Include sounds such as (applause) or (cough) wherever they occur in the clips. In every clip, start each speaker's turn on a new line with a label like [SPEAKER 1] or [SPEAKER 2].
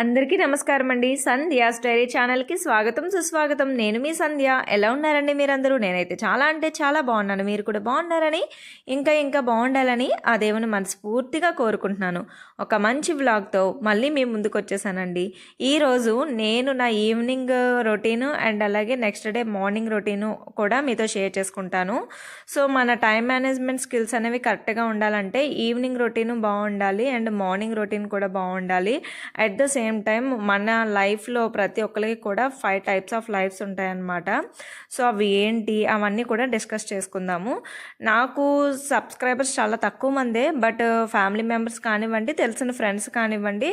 [SPEAKER 1] అందరికీ నమస్కారం అండి సంధ్యాస్ స్టైరీ ఛానల్కి స్వాగతం సుస్వాగతం. నేను మీ సంధ్య. ఎలా ఉన్నారండి మీరందరూ? నేనైతే చాలా అంటే చాలా బాగున్నాను. మీరు కూడా బాగున్నారని ఇంకా ఇంకా బాగుండాలని ఆ దేవుని మనస్ఫూర్తిగా కోరుకుంటున్నాను. ఒక మంచి వ్లాగ్తో మళ్ళీ మీ ముందుకు వచ్చేసానండి ఈరోజు నేను నా ఈవినింగ్ రొటీను అండ్ అలాగే నెక్స్ట్ డే మార్నింగ్ రొటీను కూడా మీతో షేర్ చేసుకుంటాను. సో మన టైం మేనేజ్మెంట్ స్కిల్స్ అనేవి కరెక్ట్గా ఉండాలంటే ఈవినింగ్ రొటీను బాగుండాలి అండ్ మార్నింగ్ రొటీన్ కూడా బాగుండాలి. అట్ ద సేమ్ టైం మన లైఫ్లో ప్రతి ఒక్కరికి కూడా ఫైవ్ టైప్స్ ఆఫ్ లైఫ్స్ ఉంటాయన్నమాట. సో అవి ఏంటి? అవన్నీ కూడా డిస్కస్ చేసుకుందాము. నాకు సబ్స్క్రైబర్స్ చాలా తక్కువ మందే బట్ ఫ్యామిలీ మెంబర్స్ కానివ్వండి తెలిసిన ఫ్రెండ్స్ కానివ్వండి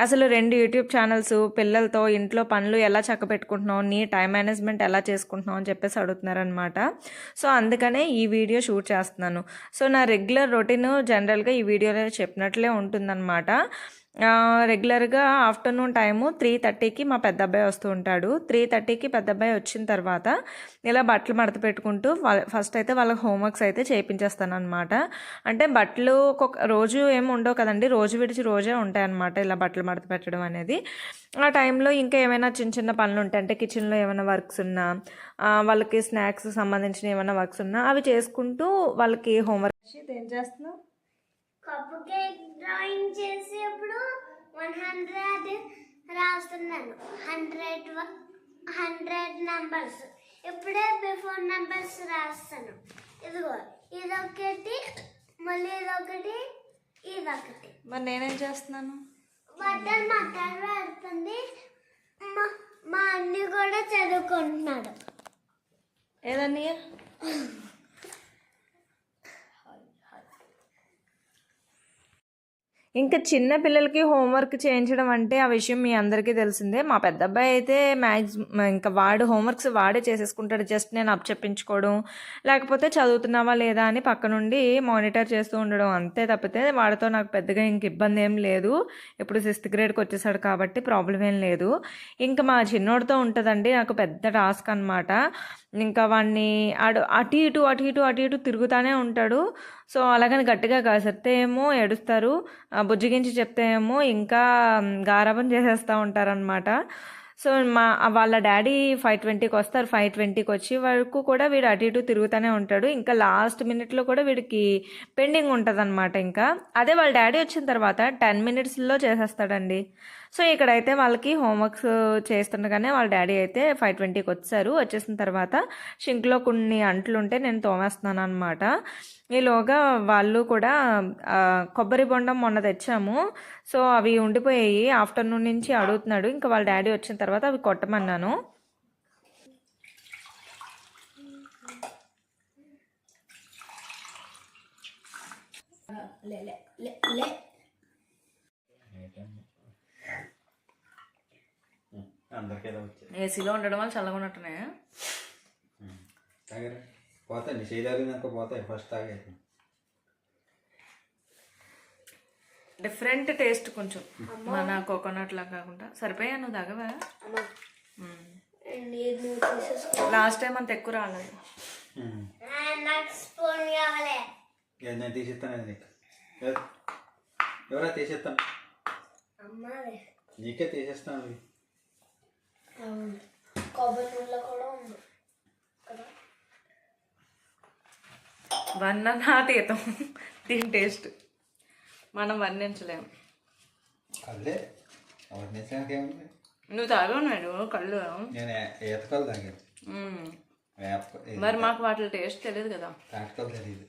[SPEAKER 1] అసలు రెండు యూట్యూబ్ ఛానల్స్ పిల్లలతో ఇంట్లో పనులు ఎలా చక్కబెట్టుకుంటున్నావు నీ టైం మేనేజ్మెంట్ ఎలా చేసుకుంటున్నావు అని చెప్పేసి అడుగుతున్నారనమాట సో అందుకనే ఈ వీడియో షూట్ చేస్తున్నాను. సో నా రెగ్యులర్ రొటీన్ జనరల్గా ఈ వీడియోలో చెప్పినట్లే ఉంటుందన్నమాట. రెగ్యులర్గా ఆఫ్టర్నూన్ టైము త్రీ థర్టీకి మా పెద్ద అబ్బాయి వస్తూ ఉంటాడు. త్రీ థర్టీకి పెద్ద అబ్బాయి వచ్చిన తర్వాత ఇలా బట్టలు మడత పెట్టుకుంటూ వాళ్ళ ఫస్ట్ అయితే వాళ్ళకి హోంవర్క్స్ అయితే చేయించేస్తాను అనమాట అంటే బట్టలు ఒక్కొక్క రోజు ఏమి ఉండవు కదండి రోజు విడిచి రోజే ఉంటాయన్నమాట ఇలా బట్టలు మడత పెట్టడం అనేది. ఆ టైంలో ఇంకా ఏమైనా చిన్న చిన్న పనులు ఉంటాయి అంటే కిచెన్లో ఏమైనా వర్క్స్ ఉన్నా వాళ్ళకి స్నాక్స్ సంబంధించిన ఏమైనా వర్క్స్ ఉన్నా అవి చేసుకుంటూ వాళ్ళకి హోంవర్క్ ఏం చేస్తున్నావు?
[SPEAKER 2] కప్పు కేక్ డ్రాయింగ్ చేసేప్పుడు వన్ హండ్రెడ్ రాస్తున్నాను హండ్రెడ్ హండ్రెడ్ నంబర్స్ ఇప్పుడే బిఫోర్ నంబర్స్ రాస్తాను. ఇదిగో ఇదొకటి మళ్ళీ ఇదొకటి ఇదొకటి
[SPEAKER 1] మరి నేనేం చేస్తున్నాను?
[SPEAKER 2] బట్టలు మట్టాలు పెడుతుంది. మా మా అన్ని కూడా చదువుకుంటున్నాడు.
[SPEAKER 1] ఏదన్నయ్య? (laughs) ఇంకా చిన్న పిల్లలకి హోంవర్క్ చేయించడం అంటే ఆ విషయం మీ అందరికీ తెలిసిందే. మా పెద్ద అబ్బాయి అయితే మ్యాక్సిమం ఇంకా వాడు హోంవర్క్స్ వాడే చేసేసుకుంటాడు. జస్ట్ నేను అప్ చెప్పించుకోవడం లేకపోతే చదువుతున్నావా లేదా అని పక్క నుండి మానిటర్ చేస్తూ ఉండడం అంతే తప్పితే వాడితో నాకు పెద్దగా ఇంక ఇబ్బంది ఏం లేదు. ఇప్పుడు సిక్స్త్ గ్రేడ్కి వచ్చేసాడు కాబట్టి ప్రాబ్లం ఏం లేదు. ఇంకా మా చిన్నోడితో ఉంటుందండి. నాకు పెద్ద టాస్క్ అనమాట ఇంకా వాడిని ఆడు అటు ఇటు అటు ఇటు అటు ఇటు తిరుగుతానే ఉంటాడు. సో అలాగని గట్టిగా కాసిస్తే ఏమో ఏడుస్తారు. బుజ్జిగించి చెప్తే ఏమో ఇంకా గారాబం చేసేస్తూ ఉంటారనమాట సో మా వాళ్ళ డాడీ ఫైవ్ ట్వంటీకి వస్తారు. ఫైవ్ ట్వంటీకి వచ్చి వరకు కూడా వీడు అటు ఇటు తిరుగుతూనే ఉంటాడు. ఇంకా లాస్ట్ మినిట్లో కూడా వీడికి పెండింగ్ ఉంటుంది అనమాట ఇంకా. అదే వాళ్ళ డాడీ వచ్చిన తర్వాత టెన్ మినిట్స్లో చేసేస్తాడండి. సో ఇక్కడైతే వాళ్ళకి హోంవర్క్స్ చేస్తుండగానే వాళ్ళ డాడీ అయితే ఫైవ్ ట్వంటీకి వచ్చారు. వచ్చేసిన తర్వాత షింక్లో కొన్ని అంట్లు ఉంటే నేను తోమేస్తున్నాను అనమాట ఈలోగా వాళ్ళు కూడా కొబ్బరి బొండం మొన్న తెచ్చాము. సో అవి ఉండిపోయాయి. ఆఫ్టర్నూన్ నుంచి అడుగుతున్నాడు. ఇంకా వాళ్ళ డాడీ వచ్చిన తర్వాత అవి కొట్టమన్నాను.
[SPEAKER 3] లే లే లే.
[SPEAKER 1] ఏసీలో ఉండడం వల్ల చల్లగా ఉన్నట్టున్నాయి?
[SPEAKER 3] తాగారా? పోతాయి నీ చేయి తాగినాక పోతాయి ఫస్ట్ తాగేది
[SPEAKER 1] డిఫరెంట్ టేస్ట్ కొంచెం. మన కోకోనట్ లా కాకుండా. సరిపోయా నువ్వు తాగవా? లాస్ట్ టైం అంత ఎక్కువ రాలేదు.
[SPEAKER 3] నేను తీసిస్తాను అది నీకు? ఎవరు ఎవరా తీసిస్తాను? నీకే తీసేస్తాను.
[SPEAKER 2] కొబ్బరి నూనెలో కూడా ఉంది కదా
[SPEAKER 1] దీని టేస్ట్. మనం వర్ణించలేము
[SPEAKER 3] కళ్ళే?
[SPEAKER 1] నువ్వు తాగన్నాడు కళ్ళు
[SPEAKER 3] నేను తాగాను.
[SPEAKER 1] మరి మాకు వాటి టేస్ట్ తెలియదు కదా.
[SPEAKER 3] తాటకలు తెలియదు.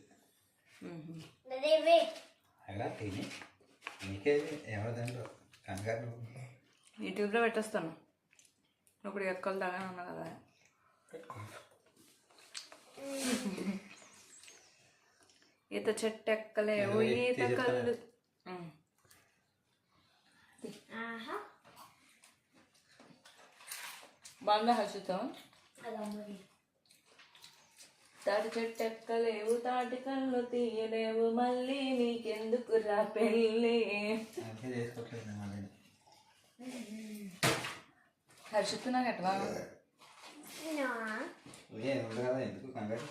[SPEAKER 3] అలా తిని నీకే కంగారు.
[SPEAKER 1] యూట్యూబ్లో పెట్టేస్తాను. ఇప్పుడు ఎక్కలు తాగా ఉన్నా కదా. ఈత చెట్టు ఎక్కలేవు ఈత కళ్ళు. బాగుందా హర్షితం? తాటి చెట్టు ఎక్కలేవు తాటి కళ్ళు తీయలేవు మళ్ళీ నీకెందుకు రా పెళ్ళి
[SPEAKER 3] ఎందుకు కంగారు?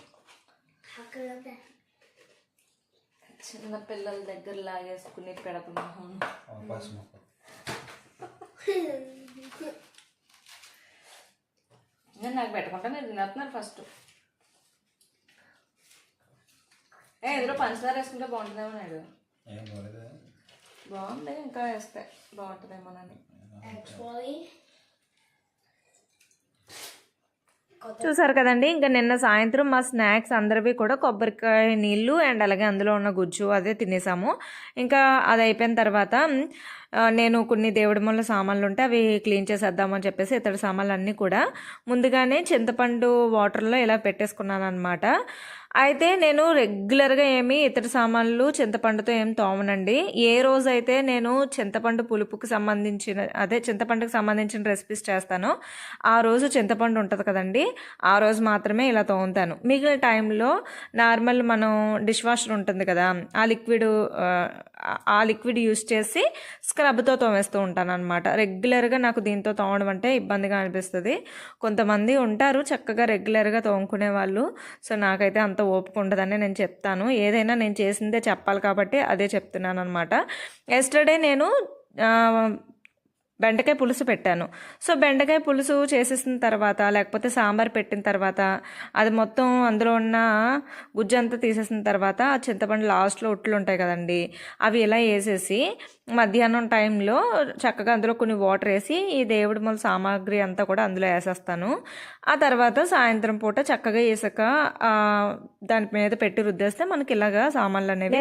[SPEAKER 1] చిన్న పిల్లల దగ్గర లాగేసుకుని
[SPEAKER 3] అవకాశం
[SPEAKER 1] నేను నాకు పెట్టకుండా మీరు తినేస్తున్నారు ఫస్ట్. ఏ ఇందులో పంచదార వేసుకుంటే బాగుంటుందేమో నాడు బాగుంది ఇంకా వేస్తే బాగుంటుందేమోనని. చూసారు కదండి ఇంకా నిన్న సాయంత్రం మా స్నాక్స్ అందరివి కూడా కొబ్బరికాయ నీళ్ళు అండ్ అలాగే అందులో ఉన్న గుజ్జు అదే తినేసాము. ఇంకా అది అయిపోయిన తర్వాత నేను కొన్ని దేవుడి మూల సామాన్లు ఉంటే అవి క్లీన్ చేసేద్దామని చెప్పేసి ఇతడి సామాన్లు అన్నీ కూడా ముందుగానే చింతపండు వాటర్లో ఇలా పెట్టేసుకున్నాను అనమాట అయితే నేను రెగ్యులర్గా ఏమి ఇతర సామాన్లు చింతపండుతో ఏం తోమనండి. ఏ రోజైతే నేను చింతపండు పులుపుకి సంబంధించిన అదే చింతపండుకి సంబంధించిన రెసిపీస్ చేస్తానో ఆ రోజు చింతపండు ఉంటుంది కదండి ఆ రోజు మాత్రమే ఇలా తోముతాను. మిగిలిన టైంలో నార్మల్ మనం డిష్ వాషర్ ఉంటుంది కదా ఆ లిక్విడ్ ఆ లిక్విడ్ యూస్ చేసి స్క్రబ్తో తోమేస్తూ ఉంటాను అనమాట రెగ్యులర్గా నాకు దీంతో తోమడం అంటే ఇబ్బందిగా అనిపిస్తుంది. కొంతమంది ఉంటారు చక్కగా రెగ్యులర్గా తోముకునే వాళ్ళు. సో నాకైతే అంత ఓపిక ఉండదని నేను చెప్తాను. ఏదైనా నేను చేసిందే చెప్పాలి కాబట్టి అదే చెప్తున్నాను అనమాట ఎస్టర్డే నేను బెండకాయ పులుసు పెట్టాను. సో బెండకాయ పులుసు చేసేసిన తర్వాత లేకపోతే సాంబార్ పెట్టిన తర్వాత అది మొత్తం అందులో ఉన్న గుజ్జంతా తీసేసిన తర్వాత ఆ చింతపండు లాస్ట్లో ఉట్లు ఉంటాయి కదండి అవి ఇలా వేసేసి మధ్యాహ్నం టైంలో చక్కగా అందులో కొన్ని వాటర్ వేసి ఈ దేవుడి మూల సామాగ్రి అంతా కూడా అందులో వేసేస్తాను. ఆ తర్వాత సాయంత్రం పూట చక్కగా వేసాక ఆ, దాని మీద పెట్టి రుద్దేస్తే మనకి ఇలాగా సామాన్లు అనేవి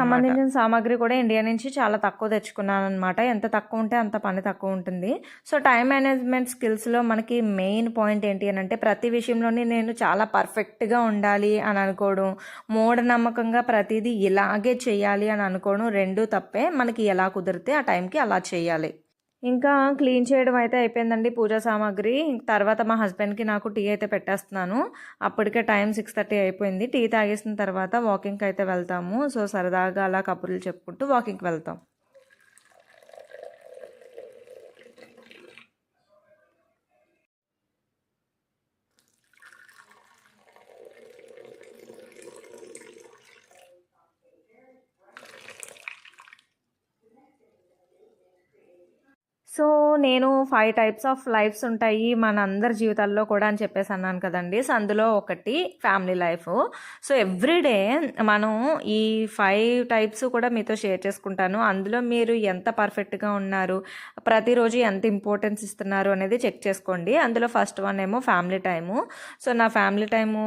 [SPEAKER 1] సంబంధించిన సామాగ్రి కూడా ఇండియా నుంచి చాలా తక్కువ తెచ్చుకున్నాను అనమాట ఎంత తక్కువ ఉంటే అంత పని తక్కువ ఉంటుంది. సో టైం మేనేజ్మెంట్ స్కిల్స్లో మనకి మెయిన్ పాయింట్ ఏంటి అని అంటే ప్రతి విషయంలోనే నేను చాలా పర్ఫెక్ట్గా ఉండాలి అని అనుకోవడం. మూఢనమ్మకంగా ప్రతిదీ ఇలాగే చేయాలి అని అనుకోవడం రెండూ తప్పే. మనకి ఎలా కుదిరితే ఆ టైంకి అలా చేయాలి. ఇంకా క్లీన్ చేయడం అయితే అయిపోయిందండి పూజా సామాగ్రి. తర్వాత మా హస్బెండ్కి నాకు టీ అయితే పెట్టేస్తున్నాను. అప్పటికే టైం సిక్స్ థర్టీ అయిపోయింది. టీ తాగేసిన తర్వాత వాకింగ్కి అయితే వెళ్తాము. సో సరదాగా అలా కబుర్లు చెప్పుకుంటూ వాకింగ్కి వెళ్తాం సో నేను ఫైవ్ టైప్స్ ఆఫ్ లైఫ్స్ ఉంటాయి మన అందరి జీవితాల్లో కూడా అని చెప్పేసి అన్నాను కదండి. సో అందులో ఒకటి ఫ్యామిలీ లైఫ్ సో ఎవ్రీడే మనం ఈ ఫైవ్ టైప్స్ కూడా మీతో షేర్ చేసుకుంటాను. అందులో మీరు ఎంత పర్ఫెక్ట్గా ఉన్నారు ప్రతిరోజు ఎంత ఇంపార్టెన్స్ ఇస్తున్నారు అనేది చెక్ చేసుకోండి. అందులో ఫస్ట్ వన్ ఏమో ఫ్యామిలీ టైము సో నా ఫ్యామిలీ టైము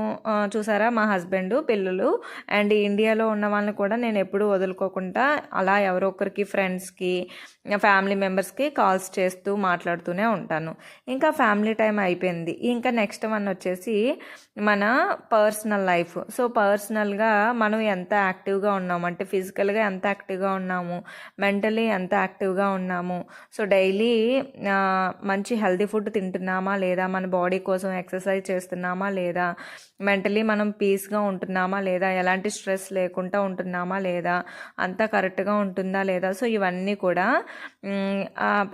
[SPEAKER 1] చూసారా? మా హస్బెండ్ పిల్లలు అండ్ ఇండియాలో ఉన్న వాళ్ళని కూడా నేను ఎప్పుడూ వదులుకోకుండా అలా ఎవరో ఒకరికి ఫ్రెండ్స్కి ఫ్యామిలీ మెంబర్స్కి కాల్స్ చేస్తూ చేస్తూ మాట్లాడుతూనే ఉంటాను. ఇంకా ఫ్యామిలీ టైం అయిపోయింది. ఇంకా నెక్స్ట్ వన్ వచ్చేసి మన పర్సనల్ లైఫ్. సో పర్సనల్గా మనం ఎంత యాక్టివ్గా ఉన్నాము? అంటే ఫిజికల్గా ఎంత యాక్టివ్గా ఉన్నాము? మెంటలీ ఎంత యాక్టివ్గా ఉన్నాము? సో డైలీ మంచి హెల్తీ ఫుడ్ తింటున్నామా లేదా? మన బాడీ కోసం ఎక్సర్సైజ్ చేస్తున్నామా లేదా? మెంటలీ మనం పీస్గా ఉంటున్నామా లేదా? ఎలాంటి స్ట్రెస్ లేకుండా ఉంటున్నామా లేదా? అంతా కరెక్ట్గా ఉంటుందా లేదా? సో ఇవన్నీ కూడా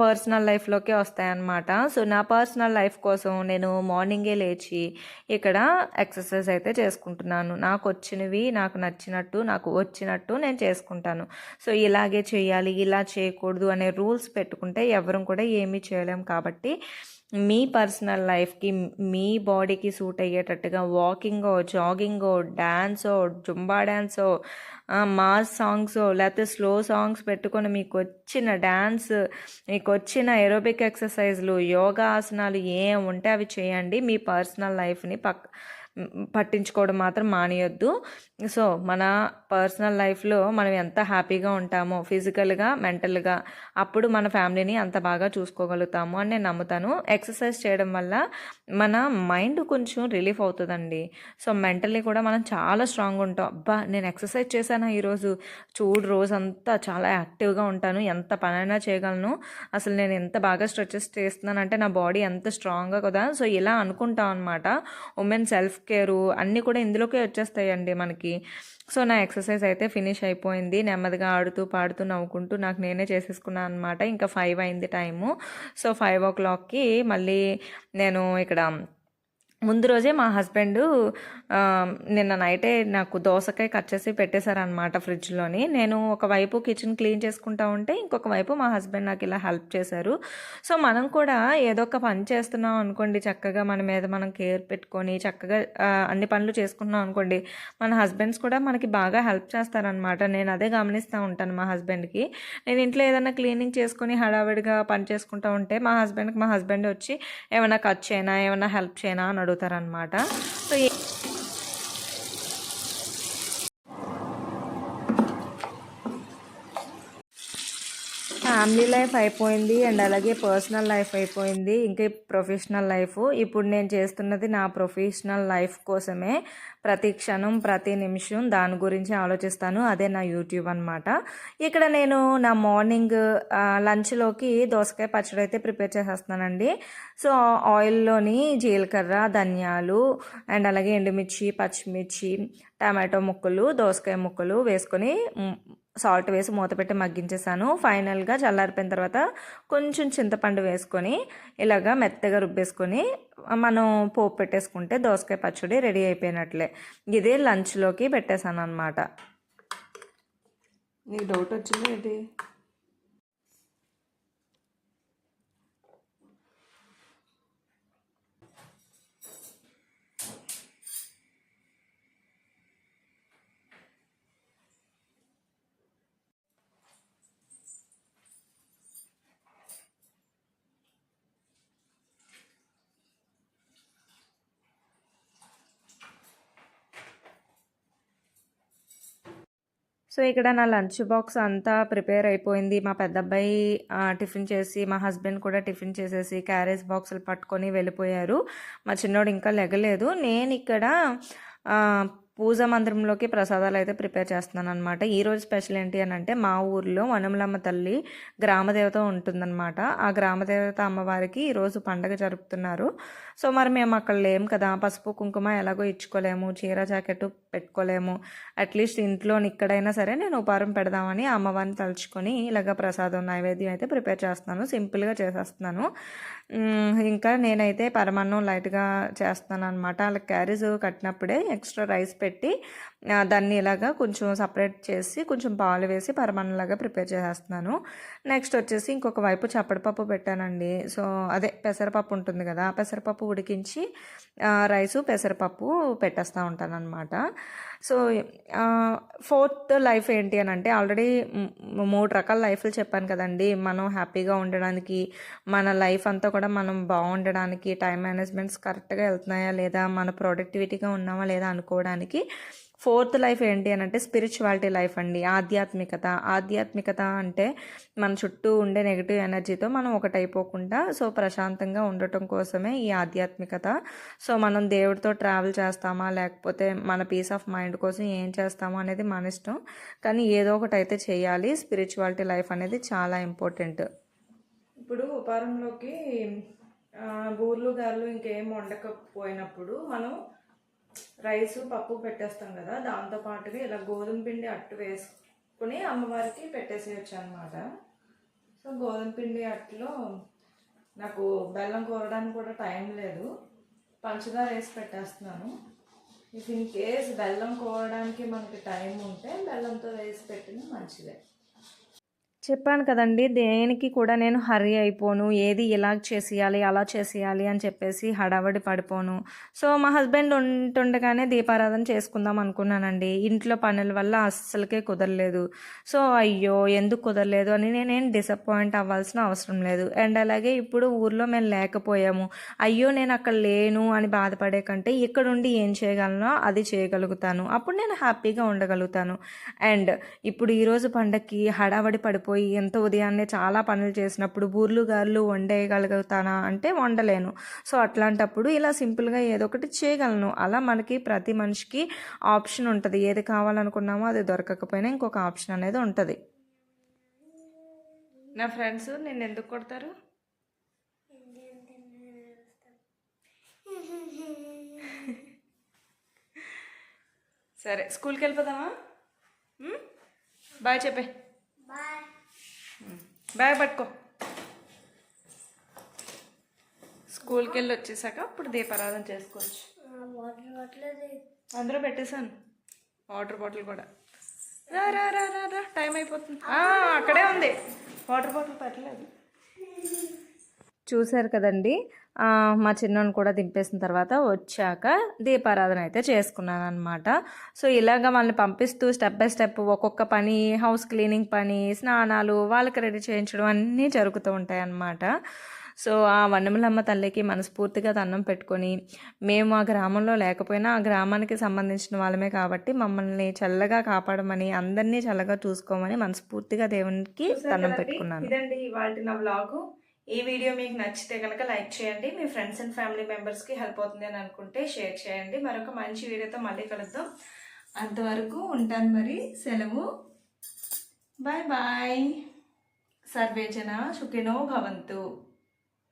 [SPEAKER 1] పర్సనల్ లైఫ్లోకే వస్తాయన్నమాట. సో నా పర్సనల్ లైఫ్ కోసం నేను మార్నింగే లేచి ఇక్కడ ఎక్సర్సైజ్ అయితే చేసుకుంటున్నాను. నాకు వచ్చినవి నాకు నచ్చినట్టు నాకు వచ్చినట్టు నేను చేసుకుంటాను. సో ఇలాగే చేయాలి ఇలా చేయకూడదు అనే రూల్స్ పెట్టుకుంటే ఎవరు కూడా ఏమీ చేయలేం కాబట్టి మీ పర్సనల్ లైఫ్కి మీ బాడీకి సూట్ అయ్యేటట్టుగా వాకింగో జాగింగో డ్యాన్సో జుంబా డ్యాన్సో మాస్ సాంగ్స్ లేకపోతే స్లో సాంగ్స్ పెట్టుకొని మీకు వచ్చిన డ్యాన్స్ మీకు వచ్చిన ఏరోబిక్ ఎక్సర్సైజ్లు యోగా ఆసనాలు ఏం ఉంటే అవి చేయండి. మీ పర్సనల్ లైఫ్ని పక్ పట్టించుకోవడం మాత్రం మానేయొద్దు. సో మన పర్సనల్ లైఫ్లో మనం ఎంత హ్యాపీగా ఉంటామో ఫిజికల్గా మెంటల్గా అప్పుడు మన ఫ్యామిలీని అంత బాగా చూసుకోగలుగుతాము అని నేను నమ్ముతాను. ఎక్సర్సైజ్ చేయడం వల్ల మన మైండ్ కొంచెం రిలీఫ్ అవుతుందండి. సో మెంటల్లీ కూడా మనం చాలా స్ట్రాంగ్ ఉంటాం. అబ్బా నేను ఎక్సర్సైజ్ చేశాను ఈరోజు? చూడు రోజంతా చాలా యాక్టివ్గా ఉంటాను. ఎంత పనైనా చేయగలను. అసలు నేను ఎంత బాగా స్ట్రెచెస్ చేస్తున్నానంటే నా బాడీ ఎంత స్ట్రాంగ్గా కదా. సో ఇలా అనుకుంటాం అనమాట ఉమెన్ సెల్ఫ్ కేరు అన్నీ కూడా ఇందులోకే వచ్చేస్తాయండి మనకి. సో నా ఎక్సర్సైజ్ అయితే ఫినిష్ అయిపోయింది. నెమ్మదిగా ఆడుతూ పాడుతూ నవ్వుకుంటూ నాకు నేనే చేసేసుకున్నాను అనమాట ఇంకా ఫైవ్ అయింది టైము. సో ఫైవ్ ఓ క్లాక్కి మళ్ళీ నేను ఇక్కడ ముందు రోజే మా హస్బెండ్ నిన్న నైటే నాకు దోసకాయ కట్ చేసి పెట్టేశారనమాట ఫ్రిడ్జ్లోని. నేను ఒకవైపు కిచెన్ క్లీన్ చేసుకుంటా ఉంటే ఇంకొక వైపు మా హస్బెండ్ నాకు ఇలా హెల్ప్ చేశారు. సో మనం కూడా ఏదో ఒక పని చేస్తున్నాం అనుకోండి చక్కగా మన మీద మనం కేర్ పెట్టుకొని చక్కగా అన్ని పనులు చేసుకుంటున్నాం అనుకోండి మన హస్బెండ్స్ కూడా మనకి బాగా హెల్ప్ చేస్తారనమాట నేను అదే గమనిస్తూ ఉంటాను మా హస్బెండ్కి. నేను ఇంట్లో ఏదైనా క్లీనింగ్ చేసుకుని హడావిడిగా పని చేసుకుంటూ ఉంటే మా హస్బెండ్కి మా హస్బెండ్ వచ్చి ఏమైనా కట్ చేయనా? ఏమైనా హెల్ప్ చేయనా? అని వండుతారనమాట సో ఫ్యామిలీ లైఫ్ అయిపోయింది అండ్ అలాగే పర్సనల్ లైఫ్ అయిపోయింది ఇంకా ప్రొఫెషనల్ లైఫ్. ఇప్పుడు నేను చేస్తున్నది నా ప్రొఫెషనల్ లైఫ్ కోసమే. ప్రతి క్షణం ప్రతి నిమిషం దాని గురించి ఆలోచిస్తాను. అదే నా యూట్యూబ్ అనమాట ఇక్కడ నేను నా మార్నింగ్ లంచ్లోకి దోసకాయ పచ్చడి అయితే ప్రిపేర్ చేసేస్తానండి సో ఆయిల్లోని జీలకర్ర ధనియాలు అండ్ అలాగే ఎండుమిర్చి పచ్చిమిర్చి టమాటో ముక్కలు దోసకాయ ముక్కలు వేసుకొని సాల్ట్ వేసి మూత పెట్టి మగ్గించేసాను. ఫైనల్గా చల్లారిపోయిన తర్వాత కొంచెం చింతపండు వేసుకొని ఇలాగా మెత్తగా రుబ్బేసుకొని మనం పోపు పెట్టేసుకుంటే దోసకాయ పచ్చడి రెడీ అయిపోయినట్లే. ఇదే లంచ్లోకి పెట్టేశాను అనమాట నీకు డౌట్ వచ్చింది ఏంటి? సో ఇక్కడ నా లంచ్ బాక్స్ అంతా ప్రిపేర్ అయిపోయింది. మా పెద్ద అబ్బాయి టిఫిన్ చేసి మా హస్బెండ్ కూడా టిఫిన్ చేసేసి క్యారేజ్ బాక్సులు పట్టుకొని వెళ్ళిపోయారు. మా చిన్నోడు ఇంకా లెగలేదు. నేను ఇక్కడ పూజ మందిరంలోకి ప్రసాదాలు అయితే ప్రిపేర్ చేస్తున్నాను అనమాట ఈరోజు స్పెషల్ ఏంటి అని అంటే మా ఊర్లో వనములమ్మ తల్లి గ్రామదేవత ఉంటుందన్నమాట. ఆ గ్రామదేవత అమ్మవారికి ఈరోజు పండగ జరుపుతున్నారు. సో మరి మేము అక్కడ లేము కదా. పసుపు కుంకుమ ఎలాగో ఇచ్చుకోలేము. చీర జాకెట్ పెట్టుకోలేము. అట్లీస్ట్ ఇంట్లో ఇక్కడైనా సరే నేను ఉపారం పెడదామని అమ్మవారిని తలుచుకొని ఇలాగ ప్రసాదం నైవేద్యం అయితే ప్రిపేర్ చేస్తున్నాను. సింపుల్గా చేసేస్తున్నాను. ఇంకా నేనైతే పరమాన్నం లైట్గా చేస్తాను అనమాట అలా క్యారీస్ కట్టినప్పుడే ఎక్స్ట్రా రైస్ పెట్టి దాన్ని ఇలాగా కొంచెం సపరేట్ చేసి కొంచెం పాలు వేసి పరమాన్నంలాగా ప్రిపేర్ చేసేస్తున్నాను. నెక్స్ట్ వచ్చేసి ఇంకొక వైపు చప్పడిపప్పు పెట్టానండి. సో అదే పెసరపప్పు ఉంటుంది కదా ఆ పెసరపప్పు ఉడికించి రైసు పెసరపప్పు పెట్టేస్తూ ఉంటాను అనమాట సో ఫోర్త్ లైఫ్ ఏంటి అని అంటే ఆల్రెడీ మూడు రకాల లైఫ్లు చెప్పాను కదండి. మనం హ్యాపీగా ఉండడానికి మన లైఫ్ అంతా కూడా మనం బాగుండడానికి టైం మేనేజ్మెంట్స్ కరెక్ట్గా వెళ్తున్నాయా లేదా మన ప్రొడక్టివిటీగా ఉన్నామా లేదా అనుకోవడానికి ఫోర్త్ లైఫ్ ఏంటి అని అంటే స్పిరిచువాలిటీ లైఫ్ అండి. ఆధ్యాత్మికత. ఆధ్యాత్మికత అంటే మన చుట్టూ ఉండే నెగిటివ్ ఎనర్జీతో మనం ఒకటైపోకుండా సో ప్రశాంతంగా ఉండటం కోసమే ఈ ఆధ్యాత్మికత. సో మనం దేవుడితో ట్రావెల్ చేస్తామా లేకపోతే మన పీస్ ఆఫ్ మైండ్ కోసం ఏం చేస్తామో అనేది మన ఇష్టం. కానీ ఏదో ఒకటి అయితే చేయాలి. స్పిరిచువాలిటీ లైఫ్ అనేది చాలా ఇంపార్టెంట్. ఇప్పుడు ఉపారంలోకి బూర్లు గారు ఇంకేం వండకపోయినప్పుడు మనం రైసు పప్పు పెట్టేస్తాం కదా దాంతోపాటుగా ఇలా గోధుమ పిండి అట్టు వేసుకుని అమ్మవారికి పెట్టేసేయచ్చు అనమాట సో గోధుమ పిండి అట్టులో నాకు బెల్లం కోరడానికి కూడా టైం లేదు. పంచదార వేసి పెట్టేస్తున్నాను. ఇఫ్ ఇన్ కేస్ బెల్లం కోరడానికి మనకి టైం ఉంటే బెల్లంతో వేసి పెట్టిన మంచిదే. చెప్పాను కదండి దేనికి కూడా నేను హరీ అయిపోను. ఏది ఇలా చేసేయాలి అలా చేసేయాలి అని చెప్పేసి హడావడి పడిపోను. సో మా హస్బెండ్ ఉంటుండగానే దీపారాధన చేసుకుందాం అనుకున్నానండి. ఇంట్లో పనుల వల్ల అస్సలకే కుదరలేదు. సో అయ్యో ఎందుకు కుదరలేదు అని నేనేం డిసప్పాయింట్ అవ్వాల్సిన అవసరం లేదు. అండ్ అలాగే ఇప్పుడు ఊర్లో మేము లేకపోయాము. అయ్యో నేను అక్కడ లేను అని బాధపడే కంటే ఇక్కడుండి ఏం చేయగలనో అది చేయగలుగుతాను. అప్పుడు నేను హ్యాపీగా ఉండగలుగుతాను. అండ్ ఇప్పుడు ఈరోజు పండక్కి హడావడి పడిపోయి ఎంత ఉదయాన్నే చాలా పనులు చేసినప్పుడు బూర్లు గారెలు వండేయగలుగుతానా అంటే వండలేను. సో అట్లాంటప్పుడు ఇలా సింపుల్గా ఏదో ఒకటి చేయగలను. అలా మనకి ప్రతి మనిషికి ఆప్షన్ ఉంటుంది. ఏది కావాలనుకున్నామో అది దొరకకపోయినా ఇంకొక ఆప్షన్ అనేది ఉంటుంది. నా ఫ్రెండ్స్ నేను ఎందుకు కొడతారు? సరే స్కూల్కి వెళ్ళిపోదామా? బాయ్ చెప్పే.
[SPEAKER 2] బాయ్.
[SPEAKER 1] బ్యాగ్ పట్టుకో. స్కూల్కి వెళ్ళి వచ్చేసాక అప్పుడు దీపారాధన చేసుకోవచ్చు. అందరూ పెట్టేశాను. వాటర్ బాటిల్ కూడా. రా రా రా రా రా టైం అయిపోతుంది. అక్కడే ఉంది. వాటర్ బాటిల్ పెట్టలేదు. చూశారు కదండి? మా చిన్నోని కూడా దింపేసిన తర్వాత వచ్చాక దీపారాధన అయితే చేసుకున్నాను అనమాట సో ఇలాగ వాళ్ళని పంపిస్తూ స్టెప్ బై స్టెప్ ఒక్కొక్క పని హౌస్ క్లీనింగ్ పని స్నానాలు వాళ్ళకి రెడీ చేయించడం అన్నీ జరుగుతూ ఉంటాయి అన్నమాట సో ఆ వన్నమలమ్మ తల్లికి మనస్ఫూర్తిగా దండం పెట్టుకొని మేము ఆ గ్రామంలో లేకపోయినా ఆ గ్రామానికి సంబంధించిన వాళ్ళమే కాబట్టి మమ్మల్ని చల్లగా కాపాడమని అందరినీ చల్లగా చూసుకోమని మనస్ఫూర్తిగా దేవునికి దండం పెట్టుకున్నాను. ఇదండి ఇవాళ నా వ్లాగు. ఈ వీడియో మీకు నచ్చితే కనుక లైక్ చేయండి మీ ఫ్రెండ్స్ అండ్ ఫ్యామిలీ మెంబర్స్కి హెల్ప్ అవుతుంది అని అనుకుంటే షేర్ చేయండి. మరొక మంచి వీడియోతో మళ్ళీ కలుద్దాం. అంతవరకు ఉంటాను మరి. సెలవు. Bye bye. సర్వేజన సుఖినో భవంతు.